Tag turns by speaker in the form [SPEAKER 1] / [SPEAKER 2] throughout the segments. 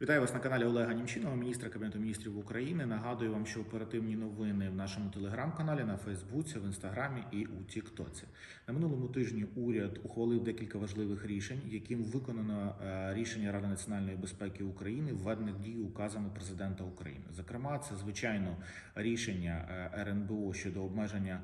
[SPEAKER 1] Вітаю вас на каналі Олега Німчинова, міністра Кабінету міністрів України. Нагадую вам, що оперативні новини в нашому телеграм-каналі, на Фейсбуці, в інстаграмі і у Тіктоці. На минулому тижні уряд ухвалив декілька важливих рішень, яким виконано е, рішення Ради національної безпеки України, введене в дію указами президента України. Зокрема, це звичайно рішення е, РНБО щодо обмеження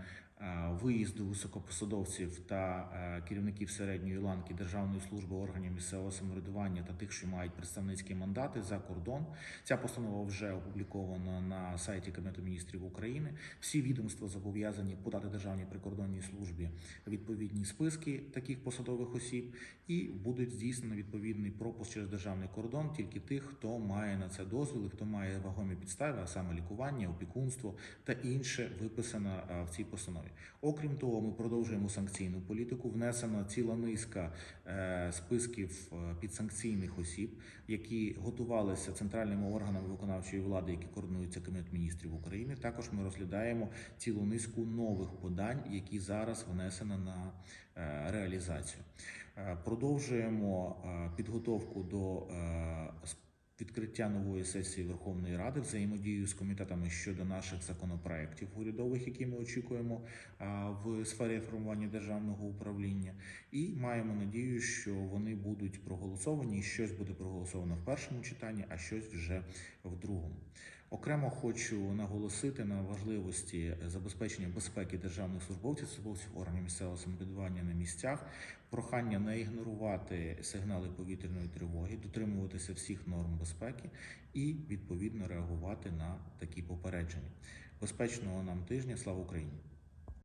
[SPEAKER 1] виїзду високопосадовців та е, керівників середньої ланки Державної служби органів місцевого самоврядування та тих, що мають представницькі мандати за кордон. Ця постанова вже опублікована на сайті Кабінету міністрів України. Всі відомства зобов'язані подати Державній прикордонній службі відповідні списки таких посадових осіб, і буде здійснено відповідний пропуск через державний кордон тільки тих, хто має на це дозвіл, хто має вагомі підстави, а саме лікування, опікунство та інше виписано е, в цій постанові. Окрім того, ми продовжуємо санкційну політику. Внесена ціла низка е, списків е, підсанкційних осіб, які готувалися центральними органами виконавчої влади, які координуються Кабінет міністрів України. Також ми розглядаємо цілу низку нових подань, які зараз внесено на е, реалізацію. Продовжуємо підготовку до відкриття нової сесії Верховної Ради взаємодію з комітетами щодо наших законопроєктів урядових, які ми очікуємо в сфері формування державного управління, і маємо надію, що вони будуть проголосовані. Щось буде проголосовано в першому читанні, а щось вже в другому. Окремо хочу наголосити на важливості забезпечення безпеки державних службовців, службовців органів місцевого самоврядування на місцях. Прохання не ігнорувати сигнали повітряної тривоги, дотримуватися всіх норм безпеки і відповідно реагувати на такі попередження. Безпечного нам тижня. Слава Україні!